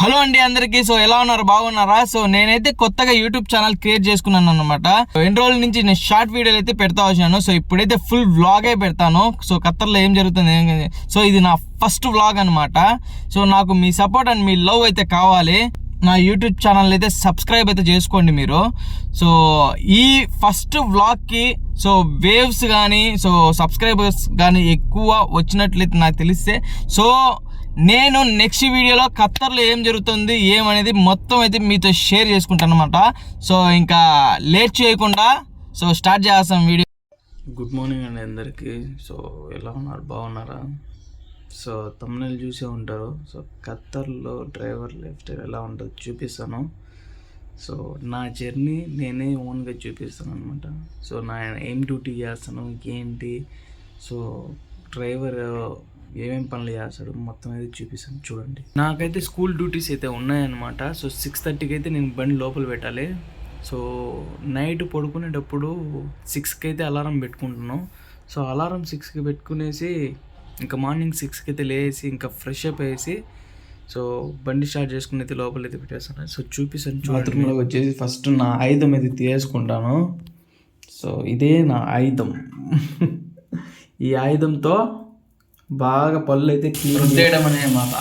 Hello అండి అందరికీ. So ఎలా ఉన్నారు? బాగున్నారా? సో నేనైతే కొత్తగా యూట్యూబ్ ఛానల్ క్రియేట్ చేసుకున్నాను అనమాట ఎన్ని రోజుల నుంచి నేను షార్ట్ వీడియోలు అయితే పెడతా వచ్చాను. సో ఇప్పుడైతే ఫుల్ వ్లాగే పెడతాను. సో ఖత్తర్లో ఏం జరుగుతుంది? సో ఇది నా ఫస్ట్ వ్లాగ్ అనమాట సో నాకు మీ సపోర్ట్ అండ్ మీ లవ్ అయితే కావాలి. నా యూట్యూబ్ ఛానల్ అయితే సబ్స్క్రైబ్ అయితే చేసుకోండి మీరు. సో ఈ ఫస్ట్ వ్లాగ్కి సో వేవ్స్ కానీ సో సబ్స్క్రైబర్స్ కానీ ఎక్కువ వచ్చినట్లయితే నాకు తెలిస్తే సో నేను నెక్స్ట్ వీడియోలో ఖత్తర్లో ఏం జరుగుతుంది ఏమనేది మొత్తం అయితే మీతో షేర్ చేసుకుంటాను అనమాట సో ఇంకా లేట్ చేయకుండా సో స్టార్ట్ చేస్తాం వీడియో గుడ్ మార్నింగ్ అండి అందరికీ. సో ఎలా ఉన్నారు? బాగున్నారా? సో తమ్ముళ్ళు చూసే ఉంటారు. సో ఖత్తర్లో డ్రైవర్ లైఫ్ స్టైల్ ఎలా ఉంటుందో చూపిస్తాను. సో నా జర్నీ నేనే ఓన్గా చూపిస్తాను అనమాట సో నా ఏం డ్యూటీ చేస్తాను ఏంటి? సో డ్రైవర్ ఏమేం పనులు చేస్తాడు మొత్తం అయితే చూపిస్తాను. చూడండి. నాకైతే స్కూల్ డ్యూటీస్ అయితే ఉన్నాయన్నమాట. సో సిక్స్ థర్టీకి అయితే నేను బండి లోపల పెట్టాలి. సో నైట్ పడుకునేటప్పుడు సిక్స్కి అయితే అలారం పెట్టుకుంటున్నాను సో అలారం సిక్స్కి పెట్టుకునేసి ఇంకా మార్నింగ్ సిక్స్కి అయితే లేసి ఇంకా ఫ్రెష్ అప్ అయ్యేసి సో బండి స్టార్ట్ చేసుకుని అయితే లోపల అయితే పెట్టేస్తాను. సో చూపిస్తాను బాత్రూంలో వచ్చేసి ఫస్ట్ నా ఆయుధం అయితే తీసుకుంటాను సో ఇదే నా ఆయుధం. ఈ ఆయుధంతో బాగా పళ్ళు అయితే క్లీన్ చేయడం అనే మాట.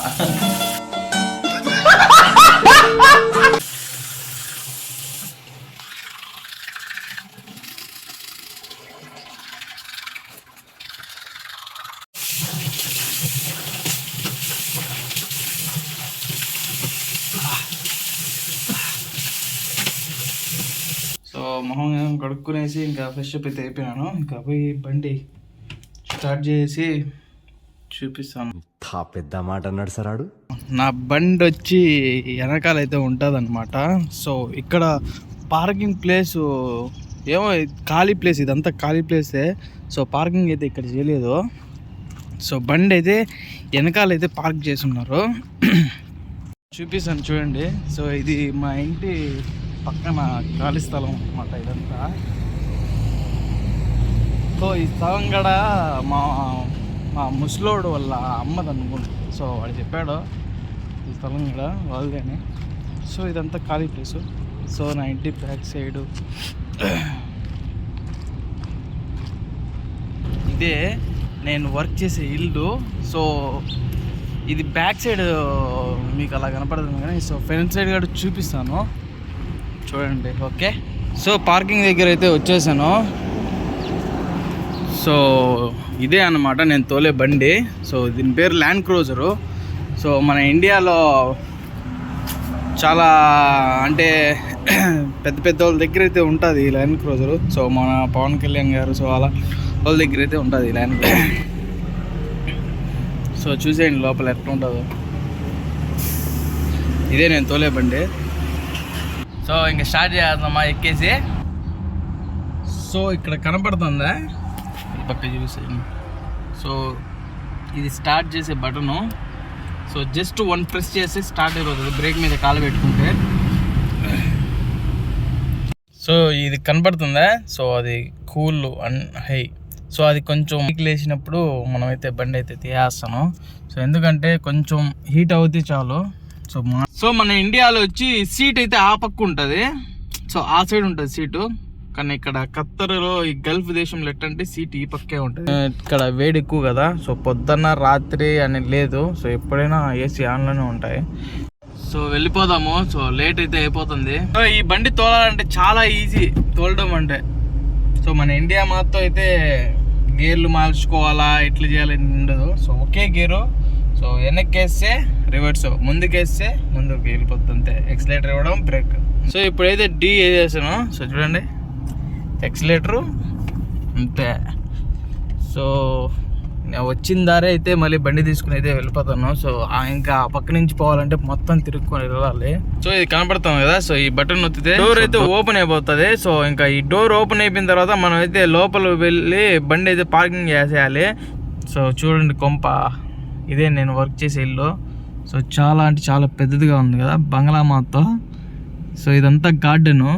సో మొహం కడుక్కునేసి ఇంకా ఫ్రెష్ అప్ అయితే అయిపోయినాను. ఇంకా పోయి బండి స్టార్ట్ చేసి చూపిస్తాను. తా పెద్ద మాట అన్నాడు సరాడు నా బండి వచ్చి వెనకాల అయితే ఉంటుంది సో ఇక్కడ పార్కింగ్ ప్లేస్ ఏమో ఖాళీ ప్లేస్ ఇదంతా ఖాళీ ప్లేసే. సో పార్కింగ్ అయితే ఇక్కడ చేయలేదు. సో బండి అయితే వెనకాల అయితే పార్క్ చేసి ఉన్నారు చూపిస్తాను చూడండి. సో ఇది మా ఇంటి పక్కన ఖాళీ స్థలం అన్నమాట ఇదంతా. సో ఈ స్థలం కూడా మా మా ముసలోడు వాళ్ళ అమ్మది అనుకుంటా. సో వాడు చెప్పాడు ఈ స్థలం కూడా వాళ్ళదేని. సో ఇదంతా ఖాళీ ప్లేస్. సో నా ఇంటి బ్యాక్ సైడు. ఇదే నేను వర్క్ చేసే ఇల్లు. సో ఇది బ్యాక్ సైడ్ మీకు అలా కనపడుతుంది కానీ సో ఫ్రంట్ సైడ్ కూడా చూపిస్తాను. చూడండి ఓకే. సో పార్కింగ్ దగ్గర అయితే వచ్చేసాను. సో ఇదే అన్నమాట నేను తోలే బండి. సో దీని పేరు ల్యాండ్ క్రూజరు సో మన ఇండియాలో చాలా అంటే పెద్ద పెద్ద వాళ్ళ దగ్గర అయితే ఉంటుంది ఈ ల్యాండ్ క్రూజరు సో మన పవన్ కళ్యాణ్ గారు సో అలా వాళ్ళ దగ్గర అయితే ఉంటుంది ఈ ల్యాండ్ క్రూజర్ సో చూసేయండి లోపల ఎట్లా ఉంటుందో. ఇదే నేను తోలే బండి. సో ఇంకా స్టార్ట్ చేద్దామా ఎక్కేసి? సో ఇక్కడ కనపడుతుందా? పక్క చూసేయండి సో ఇది స్టార్ట్ చేసే button. So just one press చేసి స్టార్ట్ అయిపోతుంది. బ్రేక్ మీద కాలు పెట్టుకుంటే. సో ఇది కనపడుతుందా? సో అది కూల్ అండ్ హై సో అది కొంచెం హీట్ లేచినప్పుడు మనమైతే బండి అయితే తీయేస్తాను సో ఎందుకంటే కొంచెం హీట్ అవుతే చాలు. సో సో మన ఇండియాలో వచ్చి సీట్ అయితే ఆ పక్క ఉంటుంది సో ఆ సైడ్ ఉంటుంది సీటు కానీ ఇక్కడ ఖత్తర్లో ఈ గల్ఫ్ దేశంలో ఎట్టంటే సీట్ ఈ పక్కే ఉంటుంది. ఇక్కడ వేడి ఎక్కువ కదా సో పొద్దున్న రాత్రి అని లేదు సో ఎప్పుడైనా ఏసీ ఆన్లోనే ఉంటాయి. సో వెళ్ళిపోదాము సో లేట్ అయితే అయిపోతుంది. సో ఈ బండి తోలాలంటే చాలా ఈజీ తోలడం అంటే. సో మన ఇండియా మాత్రం అయితే గేర్లు మార్చుకోవాలా ఎట్లా చేయాలి ఉండదు. సో ఒకే గేరు సో వెనక్కేస్తే రివర్స్ ముందుకేస్తే ముందుకు వెళ్ళిపోతుంది అంతే ఎక్సలేటర్ ఇవ్వడం బ్రేక్. సో ఇప్పుడైతే డి వేసేసాను సో చూడండి. ఎక్సలేటరు అంతే. సో వచ్చిన దారే అయితే మళ్ళీ బండి తీసుకుని అయితే వెళ్ళిపోతాను సో ఆ ఇంకా ఆ పక్క నుంచి పోవాలంటే మొత్తం తిరుక్కొని వెళ్ళాలి. సో ఇది కనపడతాం కదా సో ఈ బటన్ నొత్తితే డోర్ అయితే ఓపెన్ అయిపోతుంది. సో ఇంకా ఈ డోర్ ఓపెన్ అయిపోయిన తర్వాత మనం అయితే లోపల వెళ్ళి బండి అయితే పార్కింగ్ చేసేయాలి. సో చూడండి కొంప. ఇదే నేను వర్క్ చేసే ఇల్లు. సో చాలా అంటే చాలా పెద్దదిగా ఉంది కదా బంగ్లా మాతో సో ఇదంతా గార్డెను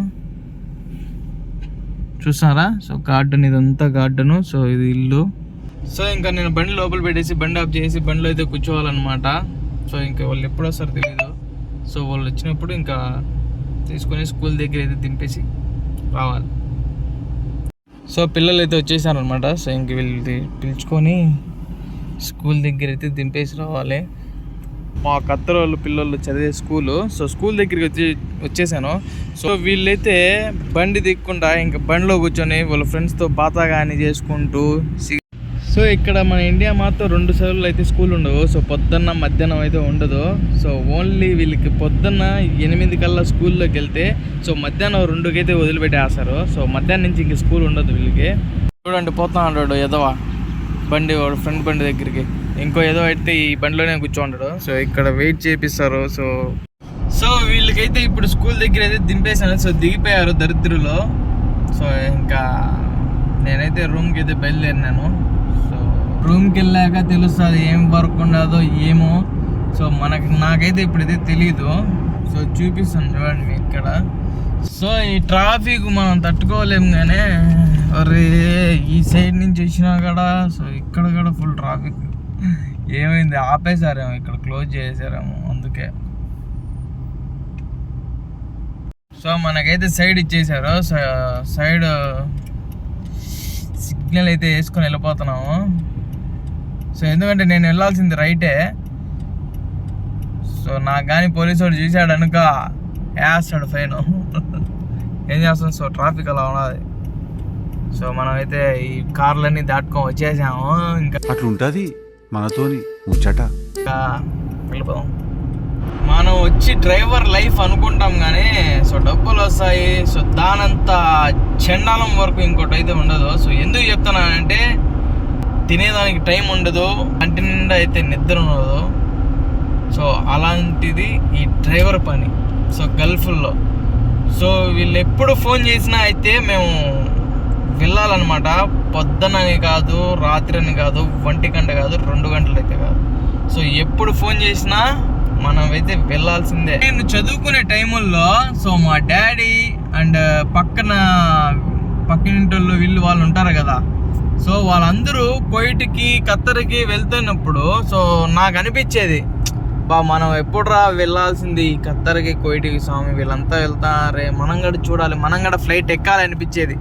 చూసారా? సో గార్డెన్ ఇదంతా గార్డెను. సో ఇది ఇల్లు. సో ఇంకా నేను బండి లోపల పెట్టేసి బండి ఆఫ్ చేసి బండిలో అయితే కూర్చోవాలన్నమాట. సో ఇంకా వాళ్ళు ఎప్పుడు వస్తారో తెలియదు సో వాళ్ళు వచ్చినప్పుడు ఇంకా తీసుకొని స్కూల్ దగ్గర అయితే దింపేసి రావాలి. సో పిల్లలు అయితే వచ్చేసారనమాట సో ఇంక వీళ్ళు పిలుచుకొని స్కూల్ దగ్గర అయితే దింపేసి రావాలి. మా కత్తరోళ్ళు పిల్లలు చదివే స్కూలు. సో స్కూల్ దగ్గరికి వచ్చి వచ్చేసాను. సో వీళ్ళైతే బండి దిక్కుండా ఇంకా బండిలో కూర్చొని వాళ్ళ ఫ్రెండ్స్తో బాతా కానీ చేసుకుంటూ సో ఇక్కడ మన ఇండియా మాత్రం రెండు సెలవులు అయితే స్కూల్ ఉండవు. సో పొద్దున్న మధ్యాహ్నం అయితే ఉండదు. సో ఓన్లీ వీళ్ళకి పొద్దున్న ఎనిమిది కల్లా స్కూల్లోకి వెళ్తే సో మధ్యాహ్నం రెండుకైతే వదిలిపెట్టి వదిలిపెట్టేస్తారు. సో మధ్యాహ్నం నుంచి ఇంక స్కూల్ ఉండదు వీళ్ళకి. చూడండి పోతా ఉంటాడు ఎదవా బండి వాడు ఫ్రెండ్ బండి దగ్గరికి. ఇంకో ఏదో అయితే ఈ బండిలోనే కూర్చోంటాడు. సో ఇక్కడ వెయిట్ చేపిస్తారు. సో సో వీళ్ళకైతే ఇప్పుడు స్కూల్ దగ్గర అయితే దింపేశాను సో దిగిపోయారు దరిద్రులో. సో ఇంకా నేనైతే రూమ్కి అయితే బయలుదేరినాను సో రూమ్కి వెళ్ళాక తెలుస్తుంది ఏం వర్క్ ఉండదో ఏమో. సో మనకి నాకైతే ఇప్పుడైతే తెలియదు సో చూపిస్తాను చూడండి ఇక్కడ. సో ఈ ట్రాఫిక్ మనం తట్టుకోలేము కానీ అరే ఈ సైడ్ నుంచి వచ్చినా కూడా సో ఇక్కడ కూడా ఫుల్ ట్రాఫిక్ ఏమైంది? ఆపేశారేమో ఇక్కడ క్లోజ్ చేసారేమో అందుకే. సో మనకైతే సైడ్ ఇచ్చేసారు స- సైడ్ సిగ్నల్ అయితే వేసుకొని వెళ్ళిపోతున్నాము. సో ఎందుకంటే నేను వెళ్ళాల్సింది రైటే సో నాకు కానీ పోలీసు వాడు చూశాడు అనుక వేస్తాడు ఫైన్. ఏం చేస్తాం? సో ట్రాఫిక్ అలా ఉన్నది. సో మనం అయితే ఈ కార్లన్నీ దాటుకొని వచ్చేసాము. ఇంకా అట్లుంటది మనతోని ముచ్చట. ఇంకా వెళ్ళిపోదాం. మనం వచ్చి డ్రైవర్ లైఫ్ అనుకుంటాం కానీ సో డబ్బులు వస్తాయి సో దానంత చెండాలం వరకు ఇంకోటి అయితే ఉండదు. సో ఎందుకు చెప్తున్నానంటే తినేదానికి టైం ఉండదు కంటి నిండా అయితే నిద్ర ఉండదు. సో అలాంటిది ఈ డ్రైవర్ పని సో గల్ఫ్లో. సో వీళ్ళు ఎప్పుడు ఫోన్ చేసినా అయితే మేము వెళ్ళాలన్నమాట. పొద్దునని కాదు రాత్రి అని కాదు ఒంటి గంట కాదు రెండు గంటలు అయితే కాదు. సో ఎప్పుడు ఫోన్ చేసినా మనం అయితే వెళ్ళాల్సిందే. నేను చదువుకునే టైముల్లో సో మా డాడీ అండ్ పక్కన పక్కనింటోళ్ళు వీళ్ళు వాళ్ళు ఉంటారు కదా. సో వాళ్ళందరూ కోయిట్కి కత్తరికి వెళ్తున్నప్పుడు సో నాకు అనిపించేది బా మనం ఎప్పుడురా వెళ్ళాల్సింది కత్తరికి కోయిటికి స్వామి వీళ్ళంతా వెళ్తారే మనం కూడా చూడాలి మనం కూడా ఫ్లైట్ ఎక్కాలి అనిపించేది.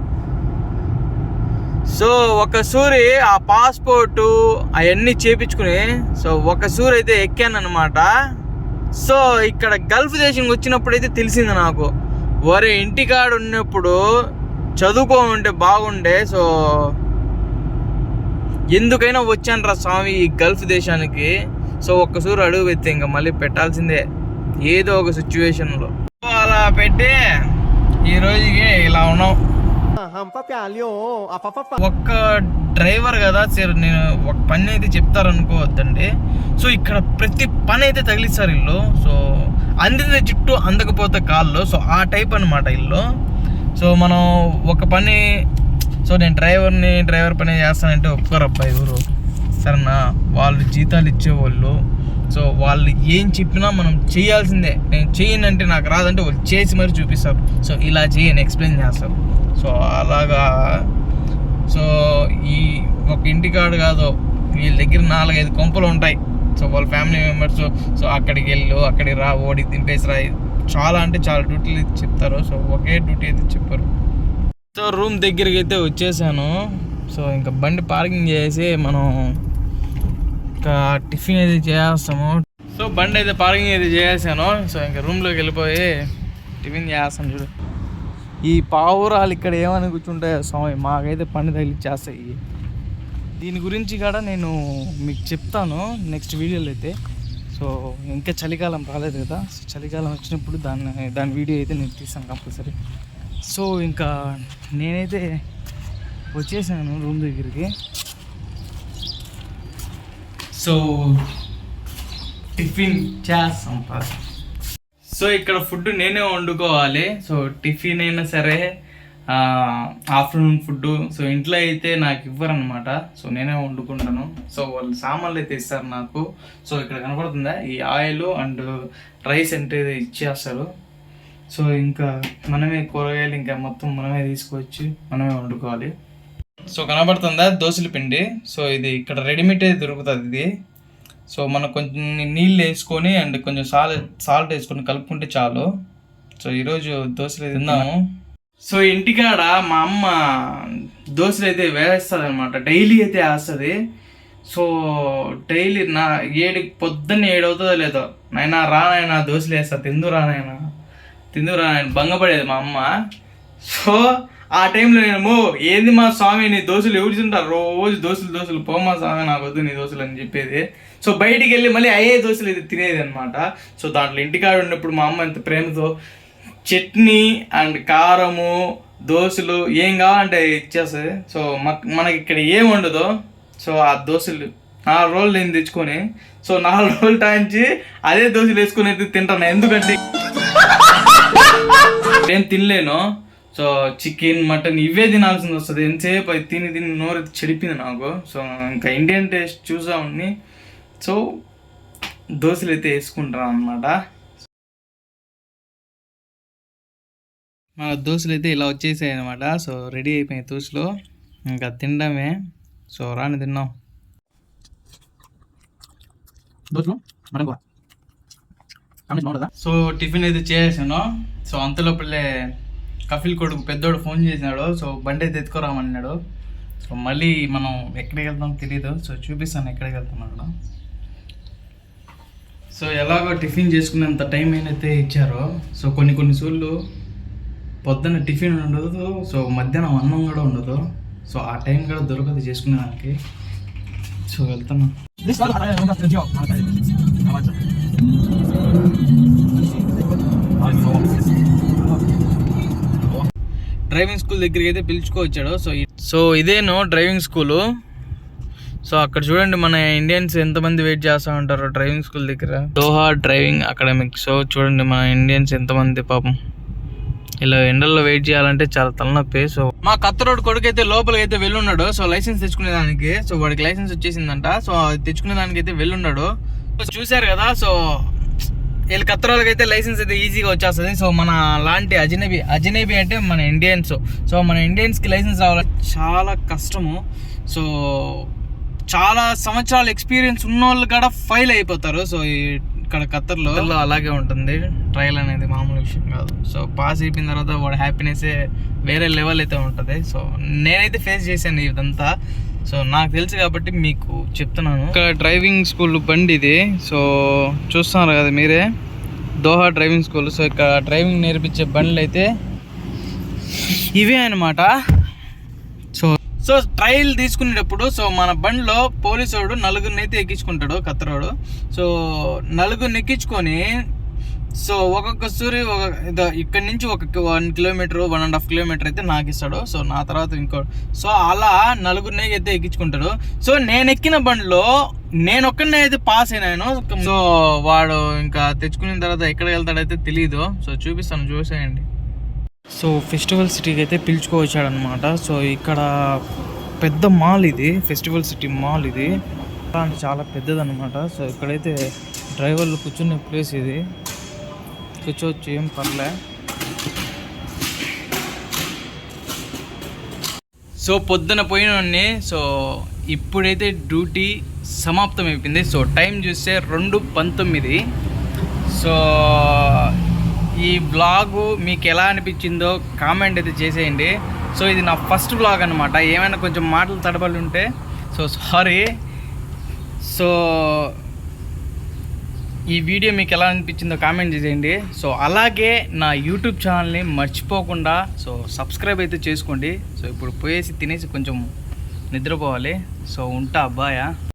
సో ఒక సూరి ఆ పాస్పోర్టు అవన్నీ చేపించుకుని సో ఒక సూరి అయితే ఎక్కాను అనమాట సో ఇక్కడ గల్ఫ్ దేశం వచ్చినప్పుడు అయితే తెలిసింది నాకు. వరే ఇంటికాడ ఉన్నప్పుడు చదువుకో ఉంటే బాగుండే సో ఎందుకైనా వచ్చాను రా స్వామి ఈ గల్ఫ్ దేశానికి. సో ఒక్కసూరు అడుగు పెడితే ఇంకా మళ్ళీ పెట్టాల్సిందే ఏదో ఒక సిచ్యువేషన్లో అలా పెట్టి ఈ రోజుకి ఇలా ఉన్నాం. ఒక్క డ్రైవర్ కదా సరే నేను ఒక పని అయితే చెప్తారనుకోవద్దండి. సో ఇక్కడ ప్రతి పని అయితే తగిలిస్తారు ఇల్లు. సో అందిన చుట్టూ అందకపోతే కాళ్ళు. సో ఆ టైప్ అన్నమాట ఇల్లు. సో మనం ఒక పని సో నేను డ్రైవర్ని డ్రైవర్ పని చేస్తానంటే ఒప్పుకోరు అబ్బాయి ఎవరు? సరేనా? వాళ్ళు జీతాలు ఇచ్చేవాళ్ళు. సో వాళ్ళు ఏం చెప్పినా మనం చేయాల్సిందే. నేను చేయనంటే నాకు రాదంటే వాళ్ళు చేసి మరి చూపిస్తారు. సో ఇలా చేయని ఎక్స్ప్లెయిన్ చేస్తారు. సో అలాగా సో ఈ ఒక ఇంటికాడు కాదు వీళ్ళ దగ్గర నాలుగైదు కొంపలు ఉంటాయి. సో వాళ్ళ ఫ్యామిలీ మెంబర్స్ సో అక్కడికి వెళ్ళు అక్కడికి రా ఓడి తింపేసి రా. చాలా అంటే చాలా డ్యూటీలు అయితే చెప్తారు. సో ఒకే డ్యూటీ అయితే చెప్పారు. సో రూమ్ దగ్గరికి అయితే వచ్చేసాను. సో ఇంకా బండి పార్కింగ్ చేసి మనం ఇంకా టిఫిన్ అయితే చేస్తాము సో బండి అయితే పార్కింగ్ అయితే చేసాను సో ఇంకా రూమ్లోకి వెళ్ళిపోయి టిఫిన్ చేస్తాను చూడు. ఈ పావురాలు ఇక్కడ ఏమని కూర్చుంటాయో స్వామి మాకైతే పని తగిలిచ్చేస్తాయి. దీని గురించి కూడా నేను మీకు చెప్తాను నెక్స్ట్ వీడియోలో అయితే. సో ఇంకా చలికాలం రాలేదు కదా సో చలికాలం వచ్చినప్పుడు దాన్ని దాని వీడియో అయితే నేను తీస్తాను కంపల్సరీ. సో ఇంకా నేనైతే వచ్చేసాను రూమ్ దగ్గరికి. సో టిఫిన్ చేస్తాం ఫస్ట్. సో ఇక్కడ ఫుడ్ నేనే వండుకోవాలి. సో టిఫిన్ అయినా సరే ఆఫ్టర్నూన్ ఫుడ్ సో ఇంట్లో అయితే నాకు ఇవ్వరనమాట సో నేనే వండుకుంటాను. సో వాళ్ళు సామాన్లు అయితే ఇస్తారు నాకు. సో ఇక్కడ కనపడుతుందా? ఈ ఆయిల్ అండ్ రైస్ అంటే ఇచ్చేస్తారు. సో ఇంకా మనమే కూరగాయలు ఇంకా మొత్తం మనమే తీసుకొచ్చి మనమే వండుకోవాలి. సో కనబడుతుందా? దోశల పిండి. సో ఇది ఇక్కడ రెడీమేడ్ అయితే దొరుకుతుంది ఇది. సో మనం కొంచెం నీళ్ళు వేసుకొని అండ్ కొంచెం సాల్ట్ సాల్ట్ వేసుకొని కలుపుకుంటే చాలు. సో ఈరోజు దోశలు తిన్నాము సో ఇంటికాడ మా అమ్మ దోశలు అయితే వేస్తుంది అనమాట డైలీ అయితే వేస్తుంది. సో డైలీ నా ఏడు పొద్దున్న ఏడవుతుందో లేదో. నైనా రా నాయనా దోశలు వేస్తా. తిందు రా నాయనా తిందు నాయన భంగపడేది మా అమ్మ. సో ఆ టైంలో నేను "మో, ఏంది మా స్వామి నీ దోశలు ఎవరు తింటారు? రోజు దోశలు దోశలు పోమా స్వామి నాకు వద్దు నీ దోశలు అని చెప్పేది. సో బయటికి వెళ్ళి మళ్ళీ అయ్యే దోశలు అయితే తినేది అనమాట సో దాంట్లో ఇంటికాడ ఉన్నప్పుడు మా అమ్మ ఎంత ప్రేమతో చట్నీ అండ్ కారము దోశలు ఏం కావాలంటే ఇచ్చేస్తుంది సో మనకి ఇక్కడ ఏం ఉండదో సో ఆ దోశలు నాలుగు రోజులు నేను తెచ్చుకొని సో నాలుగు రోజులు టాయించి అదే దోశలు వేసుకుని అయితే తింటాను. ఎందుకంటే ఏం తినలేను. సో చికెన్ మటన్ ఇవే తినాల్సింది వస్తుంది. ఎంతసేపు అది తిని తిని నోరు చెడిపింది నాకు. సో ఇంకా ఇండియన్ టేస్ట్ చూసామని సో దోశలు అయితే వేసుకుంటాను అనమాట మా దోశలు అయితే ఇలా వచ్చేసాయి అనమాట సో రెడీ అయిపోయాయి దోశలు. ఇంకా తినడమే సో రాని తిన్నాం. దోశలు? మటన్ కూర? సో టిఫిన్ అయితే చేసాను సో అంతలోపలే కఫిల్ కొడుకు పెద్దోడు ఫోన్ చేసినాడు సో బండి అయితే ఎత్తుకురామన్నాడు. సో మళ్ళీ మనం ఎక్కడికి వెళ్తాం తెలియదు సో చూపిస్తాను ఎక్కడికి వెళ్తున్నాడు సో ఎలాగో టిఫిన్ చేసుకునేంత టైం అయితే ఇచ్చారో సో కొన్ని కొన్ని సూళ్ళు పొద్దున్న టిఫిన్ ఉండదు సో మధ్యాహ్నం అన్నం కూడా ఉండదు. సో ఆ టైం కూడా దొరకదు చేసుకునేదానికి. సో వెళ్తున్నాను డ్రైవింగ్ స్కూల్ దగ్గరికి అయితే పిలుచుకోవచ్చాడు సో సో ఇదేను డ్రైవింగ్ స్కూలు. సో అక్కడ చూడండి మన ఇండియన్స్ ఎంతమంది వెయిట్ చేస్తూ ఉంటారో డ్రైవింగ్ స్కూల్ దగ్గర. Doha driving academic. సో చూడండి మన ఇండియన్స్ ఎంతమంది పాపం. ఇలా ఎండల్లో వెయిట్ చేయాలంటే చాలా తలనొప్పి. సో మా కత్తరోడ్ కొడుకు అయితే లోపలికి అయితే వెళ్ళున్నాడు. సో లైసెన్స్ తెచ్చుకునే దానికి. సో వాడికి లైసెన్స్ వచ్చేసిందంట. సో అది తెచ్చుకునే దానికి అయితే వెళ్ళున్నాడు. సో చూశారు కదా. సో వీళ్ళు కత్తరోళ్ళకి అయితే లైసెన్స్ అయితే ఈజీగా వచ్చేస్తుంది. సో మన లాంటి అజనబీ అజనబీ అంటే మన ఇండియన్స్ సో మన ఇండియన్స్కి లైసెన్స్ రావాలి చాలా కష్టము. సో చాలా సంవత్సరాల ఎక్స్పీరియన్స్ ఉన్న వాళ్ళు కూడా ఫైల్ అయిపోతారు. సో ఇక్కడ ఖత్తర్లో అలాగే ఉంటుంది. ట్రయల్ అనేది మామూలు విషయం కాదు. సో పాస్ అయిపోయిన తర్వాత వాడు హ్యాపీనెస్ వేరే లెవెల్ అయితే ఉంటుంది. సో నేనైతే ఫేస్ చేశాను ఇదంతా. సో నాకు తెలుసు కాబట్టి మీకు చెప్తున్నాను. ఇక్కడ డ్రైవింగ్ స్కూల్ బండి ఇది. సో చూస్తున్నారు కదా మీరే. Doha driving school. సో ఇక్కడ డ్రైవింగ్ నేర్పించే బండ్లు అయితే ఇవే అనమాట సో సో ట్రయల్ తీసుకునేటప్పుడు సో మన బండిలో పోలీసు వాడు నలుగురిని అయితే ఎక్కించుకుంటాడు కత్తరోడు. సో నలుగురిని ఎక్కించుకొని సో ఒక్కొక్క సూరి ఒక ఇదో ఇక్కడి నుంచి ఒక one kilometre one and half kilometre అయితే నాకు ఇస్తాడు. సో నా తర్వాత ఇంకో సో అలా నలుగురిని అయితే ఎక్కించుకుంటాడు సో నేను ఎక్కిన బండిలో నేను ఒక్కడినే అయితే పాస్ అయినాను. సో వాడు ఇంకా తెచ్చుకున్న తర్వాత ఎక్కడ వెళ్తాడైతే తెలియదు సో చూపిస్తాను చూసేయండి. సో ఫెస్టివల్ సిటీకి అయితే పిలుచుకోవచ్చాడనమాట సో ఇక్కడ పెద్ద మాల్ ఇది ఫెస్టివల్ సిటీ మాల్ ఇది. చాలా అంటే చాలా పెద్దదన్నమాట. సో ఇక్కడైతే డ్రైవర్లు కూర్చునే ప్లేస్ ఇది. కూర్చోవచ్చు ఏం పర్లే. సో పొద్దున పోయినండి సో ఇప్పుడైతే డ్యూటీ సమాప్తం అయిపోయింది సో టైం చూస్తే రెండు పంతొమ్మిది. సో ఈ బ్లాగు మీకు ఎలా అనిపించిందో కామెంట్ అయితే చేసేయండి. సో ఇది నా ఫస్ట్ బ్లాగ్ అనమాట ఏమైనా కొంచెం మాటలు తడబడి ఉంటే సో సారీ. సో ఈ వీడియో మీకు ఎలా అనిపించిందో కామెంట్ చేయండి సో అలాగే నా యూట్యూబ్ ఛానల్ని మర్చిపోకుండా సో సబ్స్క్రైబ్ అయితే చేసుకోండి. సో ఇప్పుడు పోయేసి తినేసి కొంచెం నిద్రపోవాలి. సో ఉంటా అబ్బాయా